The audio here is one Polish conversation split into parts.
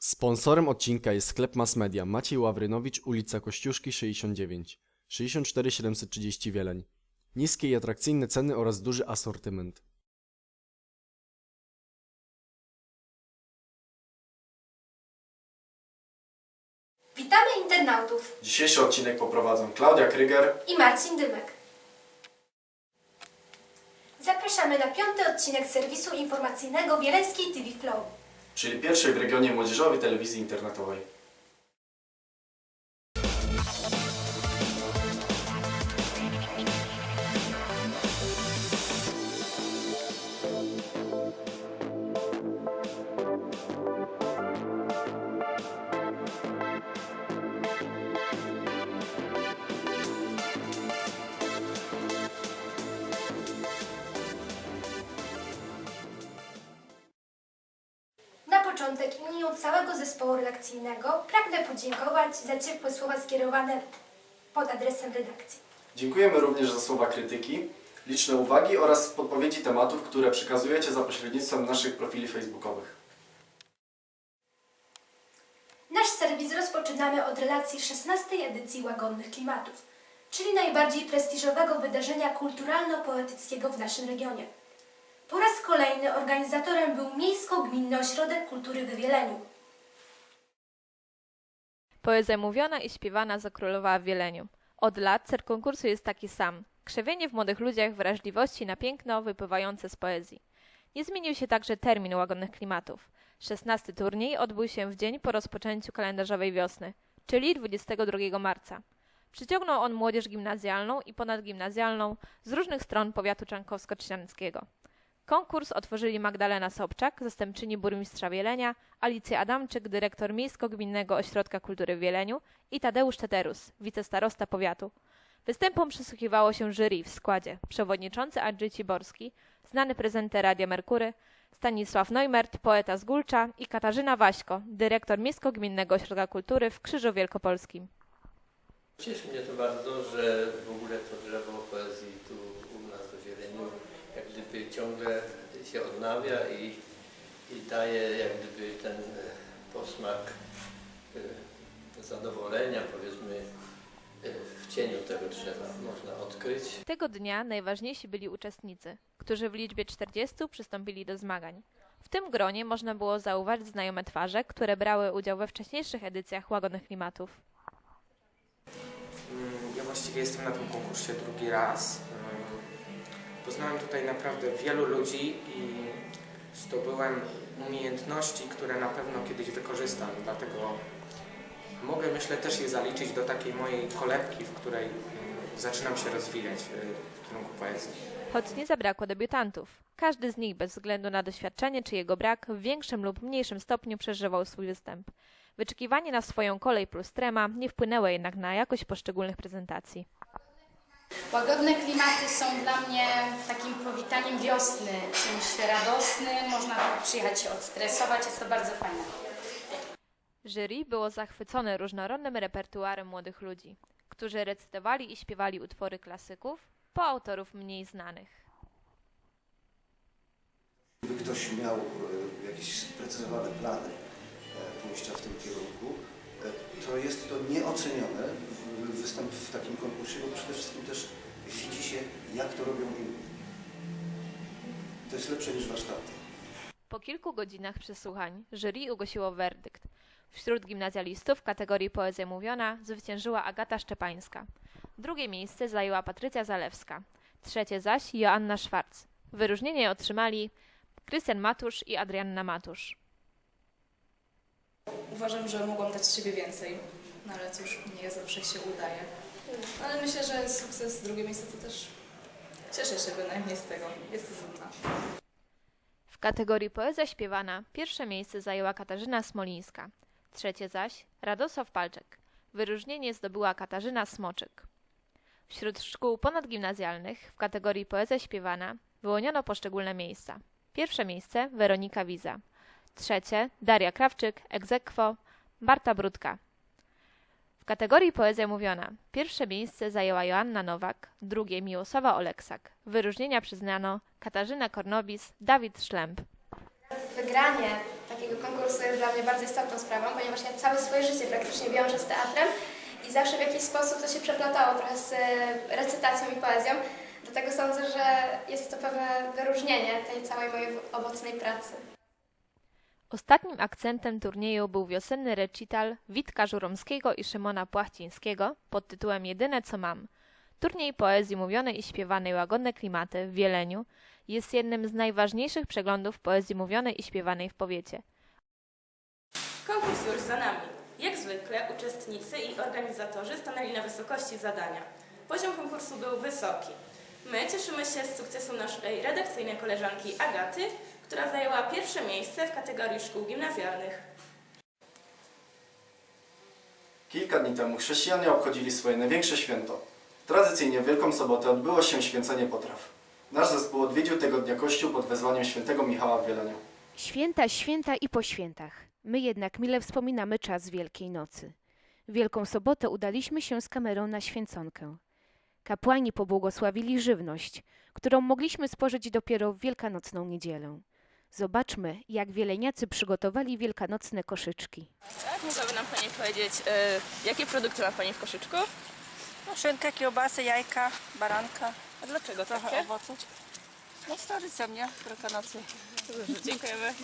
Sponsorem odcinka jest sklep Mass Media Maciej Ławrynowicz, ulica Kościuszki 69, 64 730 Wieleń. Niskie i atrakcyjne ceny oraz duży asortyment. Witamy internautów Dzisiejszy odcinek poprowadzą Klaudia Kryger i Marcin Dymek. Zapraszamy na piąty odcinek serwisu informacyjnego Wieleńskiej TV Flow. Czyli pierwszej w regionie młodzieżowej telewizji internetowej. Początek w imieniu całego zespołu redakcyjnego pragnę podziękować za ciepłe słowa skierowane pod adresem redakcji. Dziękujemy również za słowa krytyki, liczne uwagi oraz podpowiedzi tematów, które przekazujecie za pośrednictwem naszych profili facebookowych. Nasz serwis rozpoczynamy od relacji 16. edycji Łagodnych Klimatów, czyli najbardziej prestiżowego wydarzenia kulturalno-poetyckiego w naszym regionie. Po raz kolejny organizatorem był Miejsko-Gminny Ośrodek Kultury w Wieleniu. Poezja mówiona i śpiewana zakrólowała w Wieleniu. Od lat cel konkursu jest taki sam. Krzewienie w młodych ludziach wrażliwości na piękno wypływające z poezji. Nie zmienił się także termin łagodnych klimatów. 16 turniej odbył się w dzień po rozpoczęciu kalendarzowej wiosny, czyli 22 marca. Przyciągnął on młodzież gimnazjalną i ponadgimnazjalną z różnych stron powiatu czarnkowsko-trzcianckiego. Konkurs otworzyli Magdalena Sobczak, zastępczyni burmistrza Wielenia, Alicja Adamczyk, dyrektor Miejsko-Gminnego Ośrodka Kultury w Wieleniu i Tadeusz Teterus, wicestarosta powiatu. Występom przysłuchiwało się jury w składzie przewodniczący Andrzej Ciborski, znany prezenter Radia Merkury, Stanisław Neumert, poeta z Gulcza i Katarzyna Waśko, dyrektor Miejsko-Gminnego Ośrodka Kultury w Krzyżu Wielkopolskim. Cieszy mnie to bardzo, że w ogóle to drzewo poezji tu u nas w Zieleniu jak gdyby ciągle się odnawia i, i daje jak gdyby ten e, posmak e, zadowolenia powiedzmy e, w cieniu tego drzewa można odkryć. Tego dnia najważniejsi byli uczestnicy, którzy w liczbie 40 przystąpili do zmagań. W tym gronie można było zauważyć znajome twarze, które brały udział we wcześniejszych edycjach Łagodnych Klimatów. Mm, Ja właściwie jestem na tym konkursie drugi raz. Poznałem tutaj naprawdę wielu ludzi i zdobyłem umiejętności, które na pewno kiedyś wykorzystam. Dlatego mogę, myślę, też je zaliczyć do takiej mojej kolebki, w której mm, zaczynam się rozwijać y, w kierunku poezji. Choć nie zabrakło debiutantów. Każdy z nich, bez względu na doświadczenie czy jego brak, w większym lub mniejszym stopniu przeżywał swój występ. Wyczekiwanie na swoją kolej plus trema nie wpłynęło jednak na jakość poszczególnych prezentacji. Łagodne klimaty są dla mnie takim powitaniem wiosny, czymś radosnym, można tu przyjechać się odstresować, jest to bardzo fajne. Jury było zachwycone różnorodnym repertuarem młodych ludzi, którzy recytowali i śpiewali utwory klasyków po autorów mniej znanych. Gdyby ktoś miał e, jakieś sprecyzowane plany e, pójścia w tym kierunku, to jest to nieocenione w- występ w takim konkursie, bo przede wszystkim też widzi się, jak to robią inni. To jest lepsze niż warsztaty. Po kilku godzinach przesłuchań jury ogłosiło werdykt. Wśród gimnazjalistów w kategorii poezja mówiona zwyciężyła Agata Szczepańska. Drugie miejsce zajęła Patrycja Zalewska. Trzecie zaś Joanna Szwarc. Wyróżnienie otrzymali Krystian Matusz i Adrianna Matusz. Uważam, że mogłam dać z siebie więcej, no ale cóż, nie zawsze się udaje. Ale myślę, że sukces drugie miejsce to też cieszę się bynajmniej z tego. Jestem dumna. W kategorii poezja śpiewana pierwsze miejsce zajęła Katarzyna Smolińska. Trzecie zaś Radosław Palczek. Wyróżnienie zdobyła Katarzyna Smoczyk. Wśród szkół ponadgimnazjalnych w kategorii poezja śpiewana wyłoniono poszczególne miejsca. Pierwsze miejsce Weronika Wiza. Trzecie Daria Krawczyk, Egzekwo, Marta Brudka. W kategorii poezja mówiona pierwsze miejsce zajęła Joanna Nowak, drugie Miłosława Oleksak. Wyróżnienia przyznano Katarzyna Kornobis, Dawid Szlemp. Wygranie takiego konkursu jest dla mnie bardzo istotną sprawą, ponieważ ja całe swoje życie praktycznie wiążę z teatrem i zawsze w jakiś sposób to się przeplatało trochę z e, recytacją i poezją. Dlatego sądzę, że jest to pewne wyróżnienie tej całej mojej owocnej pracy. Ostatnim akcentem turnieju był wiosenny recital Witka Żuromskiego i Szymona Płachcińskiego pod tytułem Jedyne co mam. Turniej poezji mówionej i śpiewanej Łagodne klimaty w Wieleniu jest jednym z najważniejszych przeglądów poezji mówionej i śpiewanej w powiecie. Konkurs już za nami. Jak zwykle uczestnicy i organizatorzy stanęli na wysokości zadania. Poziom konkursu był wysoki. My cieszymy się z sukcesu naszej redakcyjnej koleżanki Agaty, która zajęła pierwsze miejsce w kategorii szkół gimnazjalnych. Kilka dni temu chrześcijanie obchodzili swoje największe święto. Tradycyjnie w Wielką Sobotę odbyło się święcenie potraw. Nasz zespół odwiedził tego dnia kościół pod wezwaniem świętego Michała w Wieleniu. Święta, święta i po świętach. My jednak mile wspominamy czas Wielkiej Nocy. W Wielką Sobotę udaliśmy się z kamerą na święconkę. Kapłani pobłogosławili żywność, którą mogliśmy spożyć dopiero w Wielkanocną niedzielę. Zobaczmy, jak wieleniacy przygotowali wielkanocne koszyczki. Tak, mogłaby nam Pani powiedzieć, e, jakie produkty ma Pani w koszyczku? No, szynkę, kiełbasę, jajka, baranka, A dlaczego trochę takie? owoców. No z tradycją, nie? Wielkanocy. Dziękujemy.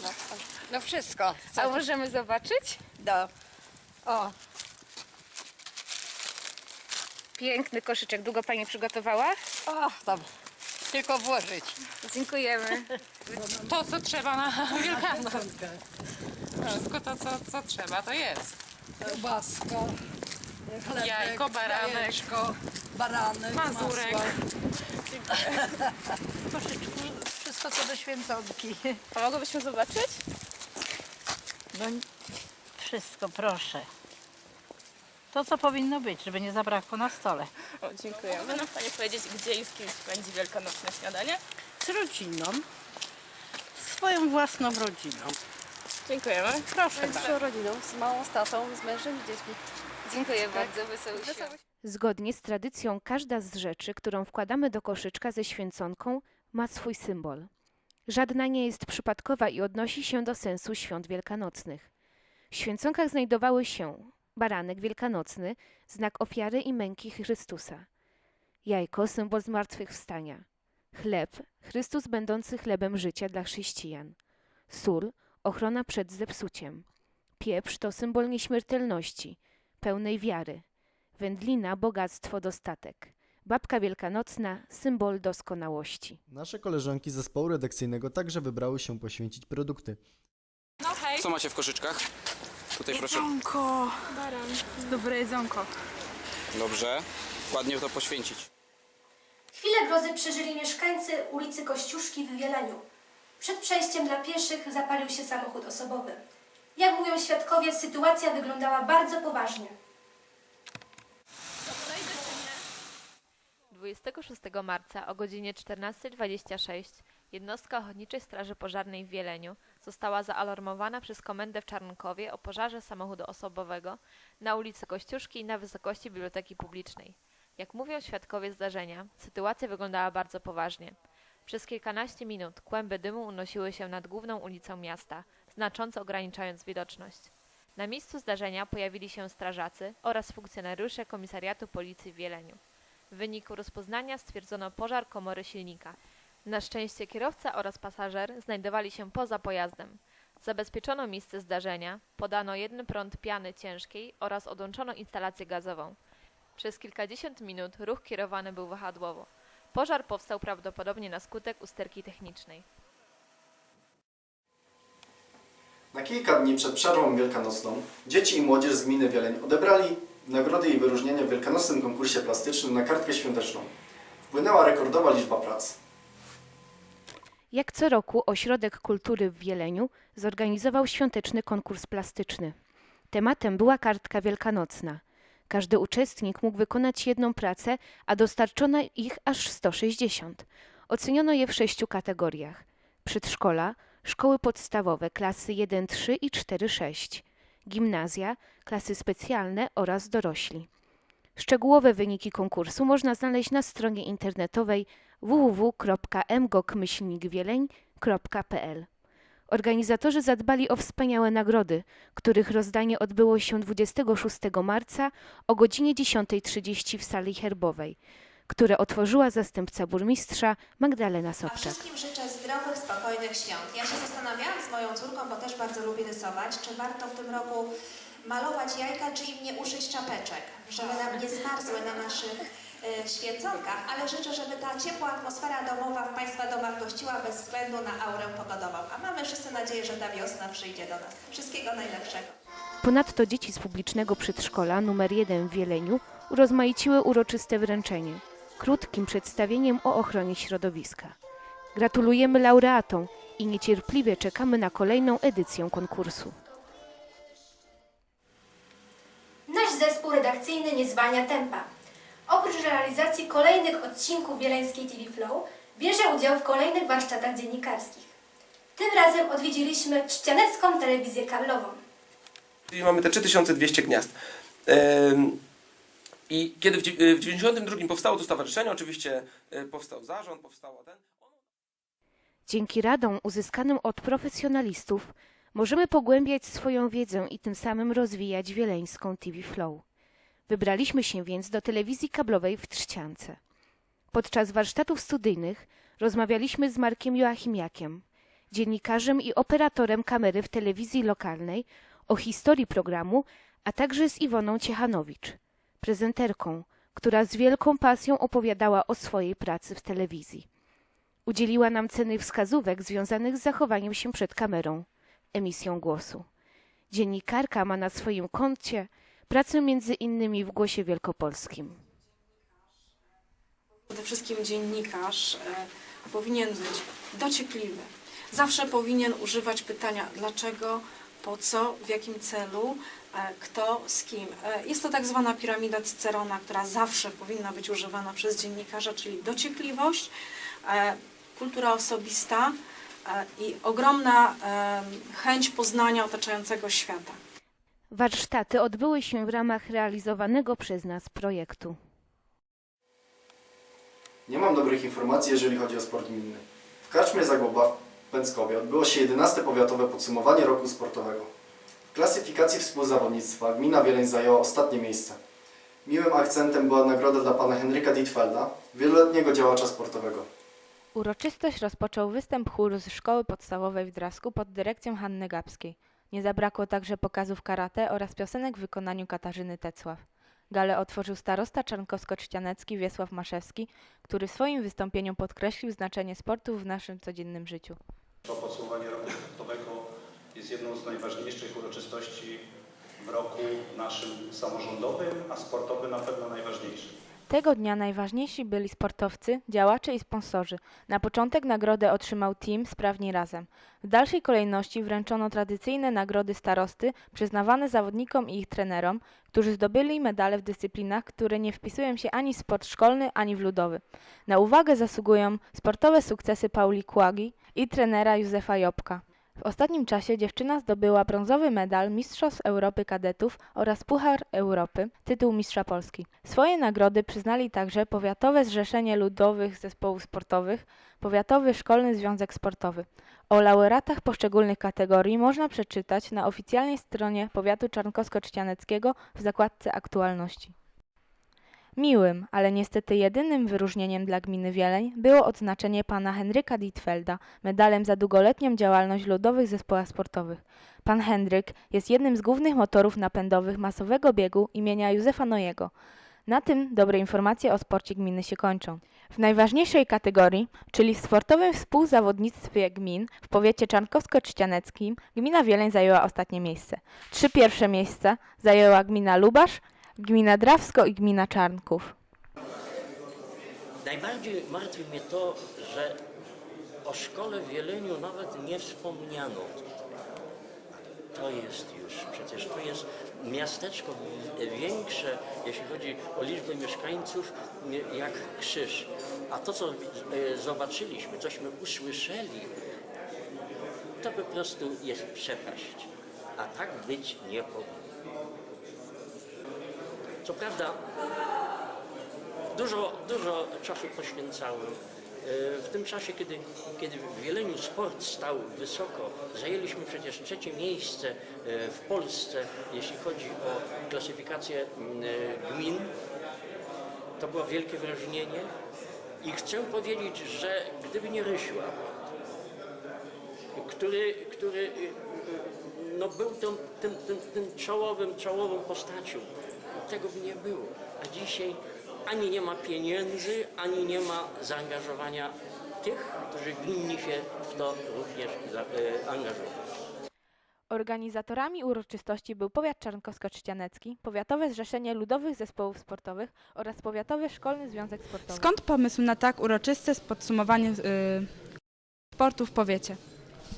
No wszystko. A możemy zobaczyć? Do. O, Piękny koszyczek. Długo pani przygotowała? o, tam. Tylko włożyć. Dziękujemy. To, co trzeba na Wielkanoc. Wszystko to, co, co trzeba, to jest. Kiełbaska, chlebek, Jajko, baranek. jajeczko, baranek, Mazurek. masło. Koszyczki, wszystko co do święconki. A mogłybyśmy zobaczyć? No, wszystko, proszę. To, co powinno być, żeby nie zabrakło na stole. O, dziękuję. Mogę nam Pani powiedzieć, gdzie i z kimś będzie wielkanocne śniadanie? Z rodziną, swoją własną rodziną. Dziękujemy. Proszę bardzo. rodziną, z małą, z tatą, z mężem i dziećmi. Dziękuję bardzo. Wesołych świąt. Zgodnie z tradycją, każda z rzeczy, którą wkładamy do koszyczka ze święconką, ma swój symbol. Żadna nie jest przypadkowa i odnosi się do sensu świąt wielkanocnych. W święconkach znajdowały się baranek wielkanocny, znak ofiary i męki Chrystusa, jajko, symbol zmartwychwstania, chleb, Chrystus będący chlebem życia dla chrześcijan, sól, ochrona przed zepsuciem, pieprz to symbol nieśmiertelności, pełnej wiary, wędlina, bogactwo, dostatek, babka wielkanocna, symbol doskonałości. Nasze koleżanki z zespołu redakcyjnego także wybrały się poświęcić produkty. No hej. Co macie w koszyczkach? Tutaj proszę. Jedzonko. Dobre jedzonko. Dobrze. Ładnie to poświęcić. Chwilę grozy przeżyli mieszkańcy ulicy Kościuszki w Wieleniu. Przed przejściem dla pieszych zapalił się samochód osobowy. Jak mówią świadkowie, sytuacja wyglądała bardzo poważnie. 26 marca o godzinie 14.26 jednostka Ochotniczej Straży Pożarnej w Wieleniu została zaalarmowana przez komendę w Czarnkowie o pożarze samochodu osobowego na ulicy Kościuszki na wysokości Biblioteki Publicznej. Jak mówią świadkowie zdarzenia, sytuacja wyglądała bardzo poważnie. Przez kilkanaście minut kłęby dymu unosiły się nad główną ulicą miasta, znacząco ograniczając widoczność. Na miejscu zdarzenia pojawili się strażacy oraz funkcjonariusze Komisariatu Policji w Wieleniu. W wyniku rozpoznania stwierdzono pożar komory silnika. Na szczęście kierowca oraz pasażer znajdowali się poza pojazdem. Zabezpieczono miejsce zdarzenia, podano jeden prąd piany ciężkiej oraz odłączono instalację gazową. Przez kilkadziesiąt minut ruch kierowany był wahadłowo. Pożar powstał prawdopodobnie na skutek usterki technicznej. Na kilka dni przed przerwą wielkanocną dzieci i młodzież z gminy Wieleń odebrali nagrody i wyróżnienia w wielkanocnym konkursie plastycznym na kartkę świąteczną. Wpłynęła rekordowa liczba prac. Jak co roku Ośrodek Kultury w Wieleniu zorganizował świąteczny konkurs plastyczny. Tematem była kartka wielkanocna. Każdy uczestnik mógł wykonać jedną pracę, a dostarczono ich aż 160. Oceniono je w sześciu kategoriach: przedszkola, szkoły podstawowe klasy 1-3 i 4-6, gimnazja, klasy specjalne oraz dorośli. Szczegółowe wyniki konkursu można znaleźć na stronie internetowej www.mgok-wieleń.pl. Organizatorzy zadbali o wspaniałe nagrody, których rozdanie odbyło się 26 marca o godzinie 10.30 w sali herbowej, które otworzyła zastępca burmistrza Magdalena A Sobczak. wszystkim życzę zdrowych, spokojnych świąt. Ja się zastanawiałam z moją córką, bo też bardzo lubi rysować, czy warto w tym roku malować jajka, czy im nie uszyć czapeczek, żeby nam nie zmarzły na naszych święconkach, ale życzę, żeby ta ciepła atmosfera domowa w Państwa domach gościła bez względu na aurę pogodową. A mamy wszyscy nadzieję, że ta wiosna przyjdzie do nas. Wszystkiego najlepszego. Ponadto dzieci z publicznego przedszkola numer 1 w Wieleniu urozmaiciły uroczyste wręczenie krótkim przedstawieniem o ochronie środowiska. Gratulujemy laureatom i niecierpliwie czekamy na kolejną edycję konkursu. Nasz zespół redakcyjny nie zwalnia tempa. Oprócz realizacji kolejnych odcinków Wieleńskiej TV Flow, bierze udział w kolejnych warsztatach dziennikarskich. Tym razem odwiedziliśmy Trzcianecką telewizję kablową. Czyli mamy te 3200 gniazd. I kiedy w dzie- w 92 powstało to stowarzyszenie, oczywiście y, powstał zarząd, powstała ten. Dzięki radom uzyskanym od profesjonalistów możemy pogłębiać swoją wiedzę i tym samym rozwijać wieleńską TV Flow. Wybraliśmy się więc do telewizji kablowej w Trzciance. Podczas warsztatów studyjnych rozmawialiśmy z Markiem Joachimiakiem, dziennikarzem i operatorem kamery w telewizji lokalnej o historii programu, a także z Iwoną Ciechanowicz, prezenterką, która z wielką pasją opowiadała o swojej pracy w telewizji. Udzieliła nam cennych wskazówek związanych z zachowaniem się przed kamerą, emisją głosu. Dziennikarka ma na swoim koncie pracę między innymi w Głosie Wielkopolskim. Przede wszystkim dziennikarz e, powinien być dociekliwy. Zawsze powinien używać pytania dlaczego, po co, w jakim celu, e, kto, z kim. E, Jest to tak zwana piramida Cycerona, która zawsze powinna być używana przez dziennikarza, czyli dociekliwość, kultura osobista i ogromna chęć poznania otaczającego świata. Warsztaty odbyły się w ramach realizowanego przez nas projektu. Nie mam dobrych informacji, jeżeli chodzi o sport gminny. W Karczmie Zagłoba w Pęckowie odbyło się 11 powiatowe podsumowanie roku sportowego. W klasyfikacji współzawodnictwa gmina Wieleń zajęła ostatnie miejsce. Miłym akcentem była nagroda dla pana Henryka Dietfelda, wieloletniego działacza sportowego. Uroczystość rozpoczął występ chóru z szkoły podstawowej w Drasku pod dyrekcją Hanny Gapskiej. Nie zabrakło także pokazów karate oraz piosenek w wykonaniu Katarzyny Tecław. Galę otworzył starosta czarnkowsko-trzcianecki Wiesław Maszewski, który w swoim wystąpieniu podkreślił znaczenie sportu w naszym codziennym życiu. To podsumowanie roku sportowego jest jedną z najważniejszych uroczystości w roku naszym samorządowym, a sportowy na pewno najważniejszy. Tego dnia najważniejsi byli sportowcy, działacze i sponsorzy. Na początek nagrodę otrzymał team Sprawni Razem. W dalszej kolejności wręczono tradycyjne nagrody starosty przyznawane zawodnikom i ich trenerom, którzy zdobyli medale w dyscyplinach, które nie wpisują się ani w sport szkolny, ani w ludowy. Na uwagę zasługują sportowe sukcesy Pauli Kłagi i trenera Józefa Jobka. W ostatnim czasie dziewczyna zdobyła brązowy medal Mistrzostw Europy Kadetów oraz Puchar Europy, tytuł Mistrza Polski. Swoje nagrody przyznali także Powiatowe Zrzeszenie Ludowych Zespołów Sportowych, Powiatowy Szkolny Związek Sportowy. O laureatach poszczególnych kategorii można przeczytać na oficjalnej stronie Powiatu Czarnkowsko-Trzcianeckiego w zakładce Aktualności. Miłym, ale niestety jedynym wyróżnieniem dla gminy Wieleń było odznaczenie pana Henryka Dietfelda medalem za długoletnią działalność w ludowych zespołach sportowych. Pan Henryk jest jednym z głównych motorów napędowych masowego biegu imienia Józefa Nojego. Na tym dobre informacje o sporcie gminy się kończą. W najważniejszej kategorii, czyli w sportowym współzawodnictwie gmin w powiecie czarnkowsko-trzcianeckim, gmina Wieleń zajęła ostatnie miejsce. Trzy pierwsze miejsca zajęła gmina Lubasz, gmina Drawsko i gmina Czarnków. Najbardziej martwi mnie to, że o szkole w Wieleniu nawet nie wspomniano. To jest już, przecież to jest miasteczko większe, jeśli chodzi o liczbę mieszkańców, jak Krzyż. A to, co e, zobaczyliśmy, cośmy usłyszeli, to po prostu jest przepaść. A tak być nie powinno. Co prawda, dużo, dużo czasu poświęcałem w tym czasie, kiedy, kiedy w Wieleniu sport stał wysoko, zajęliśmy przecież trzecie miejsce e, w Polsce, jeśli chodzi o klasyfikację e, gmin. To było wielkie wyróżnienie i chcę powiedzieć, że gdyby nie Rysiu Abot, który, który y, y, no, był tą, tym, tym, tym czołowym, czołową postacią, tego by nie było. A dzisiaj ani nie ma pieniędzy, ani nie ma zaangażowania tych, którzy winni się w to również y, angażować. Organizatorami uroczystości był Powiat Czarnkowsko-Trzcianecki, Powiatowe Zrzeszenie Ludowych Zespołów Sportowych oraz Powiatowy Szkolny Związek Sportowy. Skąd pomysł na tak uroczyste podsumowanie y, sportu w powiecie?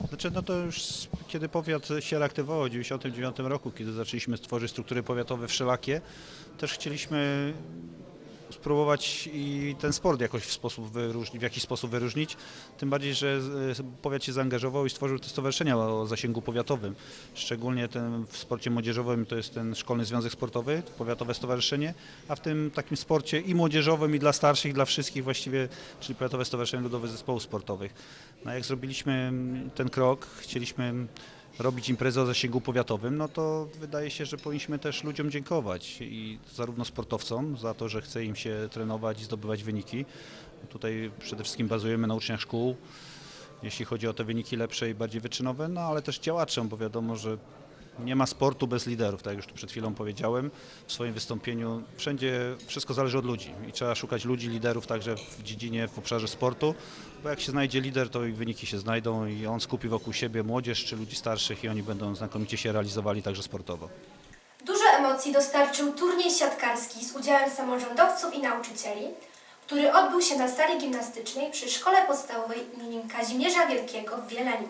Znaczy, no to już z- kiedy powiat się reaktywował w 1999 roku, kiedy zaczęliśmy tworzyć struktury powiatowe wszelakie, też chcieliśmy spróbować i ten sport jakoś w, sposób w jakiś sposób wyróżnić. Tym bardziej, że z- powiat się zaangażował i stworzył te stowarzyszenia o zasięgu powiatowym. Szczególnie ten w sporcie młodzieżowym to jest ten Szkolny Związek Sportowy, Powiatowe Stowarzyszenie, a w tym takim sporcie i młodzieżowym, i dla starszych, i dla wszystkich właściwie, czyli Powiatowe Stowarzyszenie Ludowych Zespołów Sportowych. No jak zrobiliśmy mm, ten krok, chcieliśmy robić imprezę o zasięgu powiatowym, no to wydaje się, że powinniśmy też ludziom dziękować i zarówno sportowcom za to, że chce im się trenować i zdobywać wyniki. Tutaj przede wszystkim bazujemy na uczniach szkół, jeśli chodzi o te wyniki lepsze i bardziej wyczynowe, no ale też działaczom, bo wiadomo, że nie ma sportu bez liderów, tak jak już tu przed chwilą powiedziałem w swoim wystąpieniu. Wszędzie wszystko zależy od ludzi i trzeba szukać ludzi, liderów także w dziedzinie, w obszarze sportu, bo jak się znajdzie lider, to i wyniki się znajdą i on skupi wokół siebie młodzież czy ludzi starszych i oni będą znakomicie się realizowali także sportowo. Dużo emocji dostarczył turniej siatkarski z udziałem samorządowców i nauczycieli, który odbył się na sali gimnastycznej przy Szkole Podstawowej im. Kazimierza Wielkiego w Wieleniu.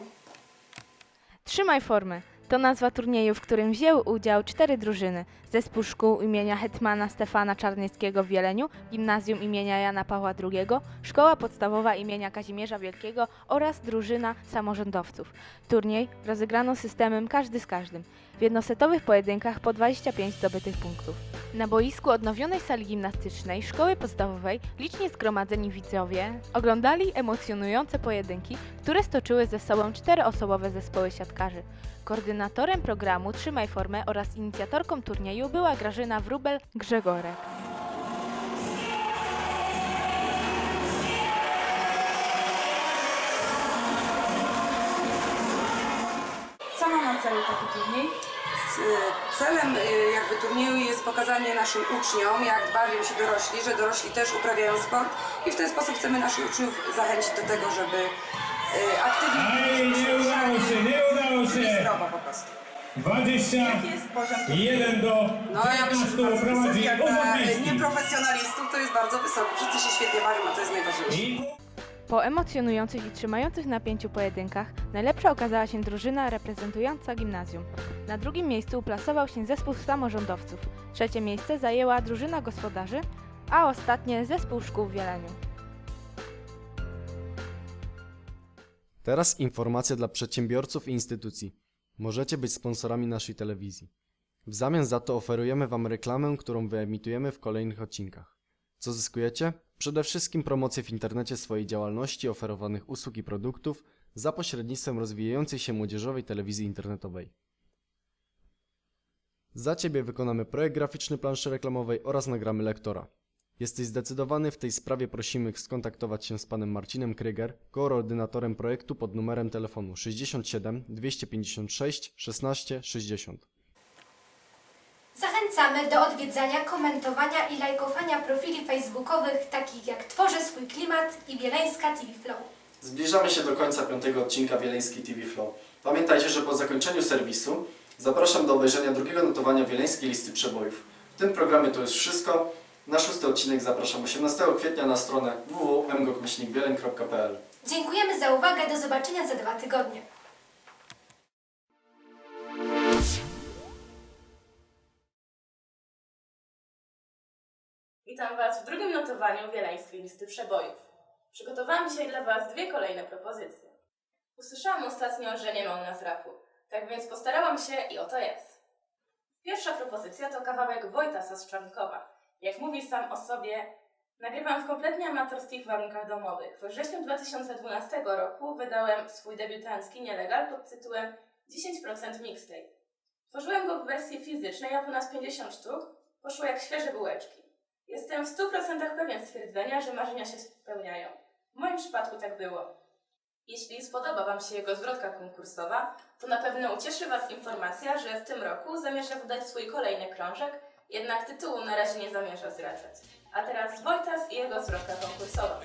Trzymaj formę. To nazwa turnieju, w którym wzięły udział cztery drużyny. Zespół szkół imienia Hetmana Stefana Czarnieckiego w Wieleniu, Gimnazjum imienia Jana Pawła II, Szkoła Podstawowa imienia Kazimierza Wielkiego oraz drużyna samorządowców. Turniej rozegrano systemem każdy z każdym. W jednosetowych pojedynkach po 25 zdobytych punktów. Na boisku odnowionej sali gimnastycznej szkoły podstawowej liczni zgromadzeni widzowie oglądali emocjonujące pojedynki, które stoczyły ze sobą czteroosobowe zespoły siatkarzy. Koordynatorem programu Trzymaj Formę oraz inicjatorką turnieju była Grażyna Wróbel-Grzegorek. Celu taki turniej? Celem y, jakby turnieju jest pokazanie naszym uczniom, jak bawią się dorośli, że dorośli też uprawiają sport i w ten sposób chcemy naszych uczniów zachęcić do tego, żeby y, aktywnie Aj, nie udało się, nie udało się. zdrowo po prostu. 21 do No ja myślę, że bardzo wysoki, prowadzi jak na Ozabiński. nieprofesjonalistów to jest bardzo wysoki. Wszyscy się świetnie bawią, a to jest najważniejsze. Po emocjonujących i trzymających napięciu pojedynkach najlepsza okazała się drużyna reprezentująca gimnazjum. Na drugim miejscu uplasował się zespół samorządowców. Trzecie miejsce zajęła drużyna gospodarzy, a ostatnie zespół szkół w Wieleniu. Teraz informacja dla przedsiębiorców i instytucji. Możecie być sponsorami naszej telewizji. W zamian za to oferujemy Wam reklamę, którą wyemitujemy w kolejnych odcinkach. Co zyskujecie? Przede wszystkim promocję w internecie swojej działalności, oferowanych usług i produktów za pośrednictwem rozwijającej się młodzieżowej telewizji internetowej. Za Ciebie wykonamy projekt graficzny planszy reklamowej oraz nagramy lektora. Jesteś zdecydowany w tej sprawie prosimy skontaktować się z panem Marcinem Kryger, koordynatorem projektu pod numerem telefonu 67 256 16 60. Zachęcamy do odwiedzania, komentowania i lajkowania profili facebookowych takich jak Tworzę swój klimat i Wieleńska TV Flow. Zbliżamy się do końca piątego odcinka Wieleńskiej TV Flow. Pamiętajcie, że po zakończeniu serwisu zapraszam do obejrzenia drugiego notowania Wieleńskiej Listy Przebojów. W tym programie to już wszystko. Na szósty odcinek zapraszam 18 kwietnia na stronę www.mgokmyślnikwieleń.pl Dziękujemy za uwagę, do zobaczenia za dwa tygodnie. Witam Was w drugim notowaniu Wieleńskiej Listy Przebojów. Przygotowałam dzisiaj dla Was dwie kolejne propozycje. Usłyszałam ostatnio, że nie ma u nas rapu, tak więc postarałam się i oto jest. Pierwsza propozycja to kawałek Wojtasa z Czarnkowa. Jak mówi sam o sobie, Nagrywam w kompletnie amatorskich warunkach domowych. We wrześniu 2012 roku wydałem swój debiutancki Nielegal pod tytułem 10% Mixtape. Tworzyłem go w wersji fizycznej, a ponad 50 sztuk poszło jak świeże bułeczki. Jestem w 100% pewien stwierdzenia, że marzenia się spełniają. W moim przypadku tak było. Jeśli spodoba Wam się jego zwrotka konkursowa, to na pewno ucieszy Was informacja, że w tym roku zamierza wydać swój kolejny krążek, jednak tytułu na razie nie zamierza zdradzać. A teraz Wojtas i jego zwrotka konkursowa.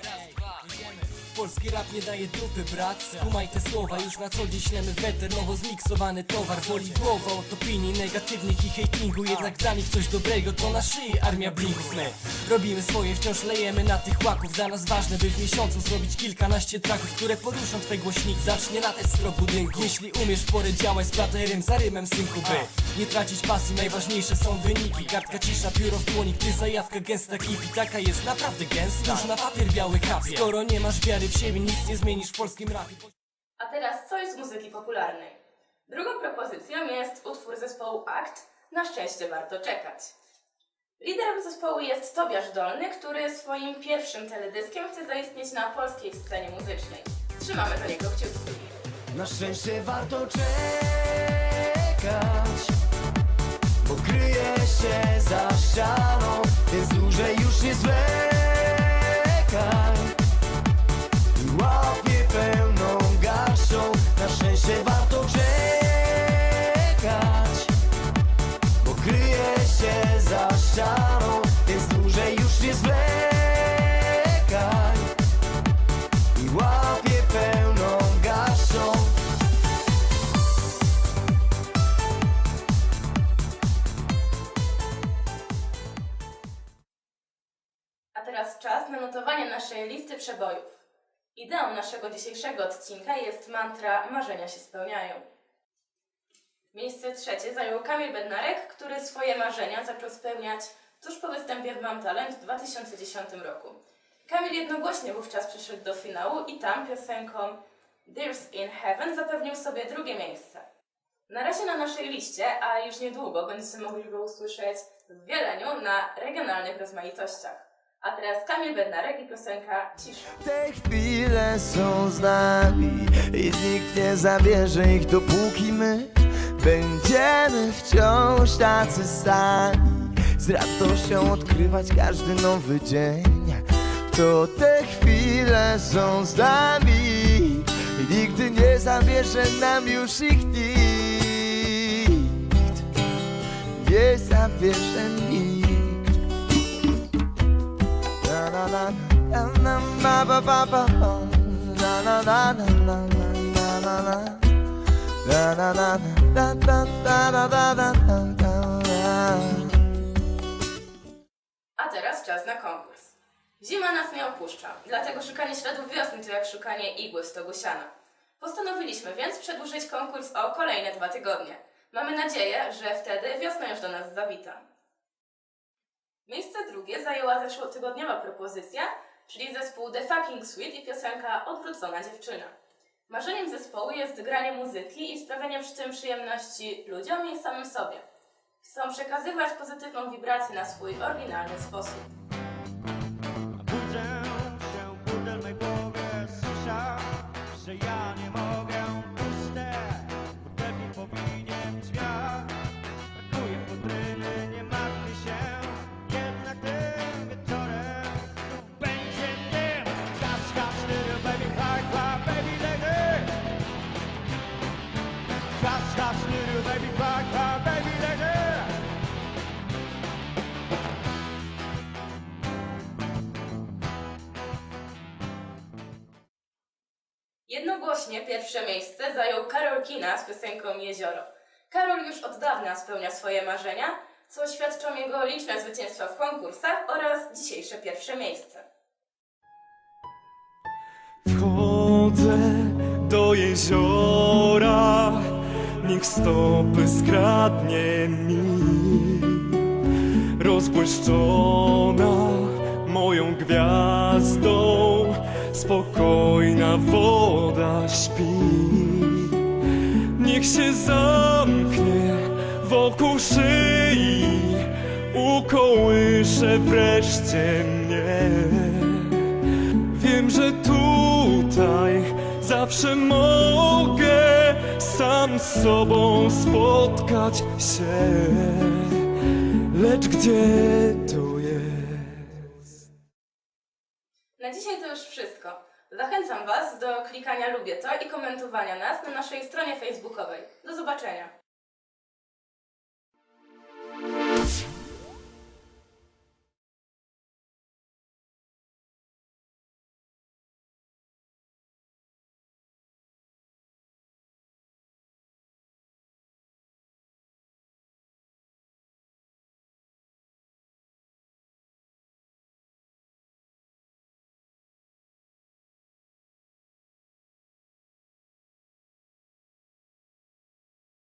Polski rap nie daje dupy, brat. Skumaj te słowa, już na co dzień ślemy weter Nowo zmiksowany towar, woli głowa Od opinii negatywnych i hejtingu. Jednak dla nich coś dobrego, to na szyi armia blinków My robimy swoje, wciąż lejemy na tych łaków. Dla nas ważne, by w miesiącu zrobić kilkanaście traków Które poruszą twój głośnik, zacznie latać z trop budynku. Jeśli umiesz w porę działać z platerem, za rymem synku by Nie tracić pasji, najważniejsze są wyniki. Kartka cisza, pióro w dłoni, ty zajawka gęsta kipi. Taka jest naprawdę gęsta, już na papier biały kapie. Skoro nie masz wiary w siebie, nic nie zmienisz w polskim rapie A teraz coś z muzyki popularnej. Drugą propozycją jest utwór zespołu Akt Na szczęście warto czekać. Liderem zespołu jest Tobiasz Dolny, który swoim pierwszym teledyskiem chce zaistnieć na polskiej scenie muzycznej. Trzymamy za niego kciuki. Na szczęście warto czekać Bo kryje się za ścianą Więc dłużej już nie zwlekaj łapie pełną garścią Na szczęście warto czekać Bo kryje się za ścianą Więc dłużej już nie zwlekaj. I łapie pełną garścią A teraz czas na notowanie naszej listy przebojów. Ideą naszego dzisiejszego odcinka jest mantra Marzenia się spełniają. Miejsce trzecie zajął Kamil Bednarek, który swoje marzenia zaczął spełniać tuż po występie w Mam Talent w 2010 roku. Kamil jednogłośnie wówczas przeszedł do finału i tam piosenką There's in Heaven zapewnił sobie drugie miejsce. Na razie na naszej liście, a już niedługo będziecie mogli go usłyszeć w Wieleniu na regionalnych rozmaitościach. A teraz Kamil Bednarek i piosenka Cisza. Te chwile są z nami i nikt nie zabierze ich dopóki my będziemy wciąż tacy sami. Z radością odkrywać każdy nowy dzień. To te chwile są z nami i nigdy nie zabierze nam już ich nikt. Nie zabierze nikt. A teraz czas na konkurs. Zima nas nie opuszcza, dlatego szukanie śladów wiosny to jak szukanie igły w stogu siana. Postanowiliśmy więc przedłużyć konkurs o kolejne dwa tygodnie. Mamy nadzieję, że wtedy wiosna już do nas zawita. Miejsce drugie zajęła zeszłotygodniowa propozycja, czyli zespół The Fucking Sweet i piosenka Odwrócona dziewczyna. Marzeniem zespołu jest granie muzyki i sprawianie przy tym przyjemności ludziom i samym sobie. Chcą przekazywać pozytywną wibrację na swój oryginalny sposób. Jednogłośnie pierwsze miejsce zajął Karol Kina z piosenką Jezioro. Karol już od dawna spełnia swoje marzenia, co świadczą jego liczne zwycięstwa w konkursach oraz dzisiejsze pierwsze miejsce. Wchodzę do jeziora, niech stopy skradnie mi. Rozbłyszczona moją gwiazdą, spokojna woda śpi. Niech się zamknie wokół szyi, ukołysze wreszcie mnie. Wiem, że tutaj zawsze mogę sam z sobą spotkać się. Lecz gdzie to jest? Na dzisiaj to już wszystko. Zachęcam Was do klikania lubię to i komentowania nas na naszej stronie facebookowej. Do zobaczenia!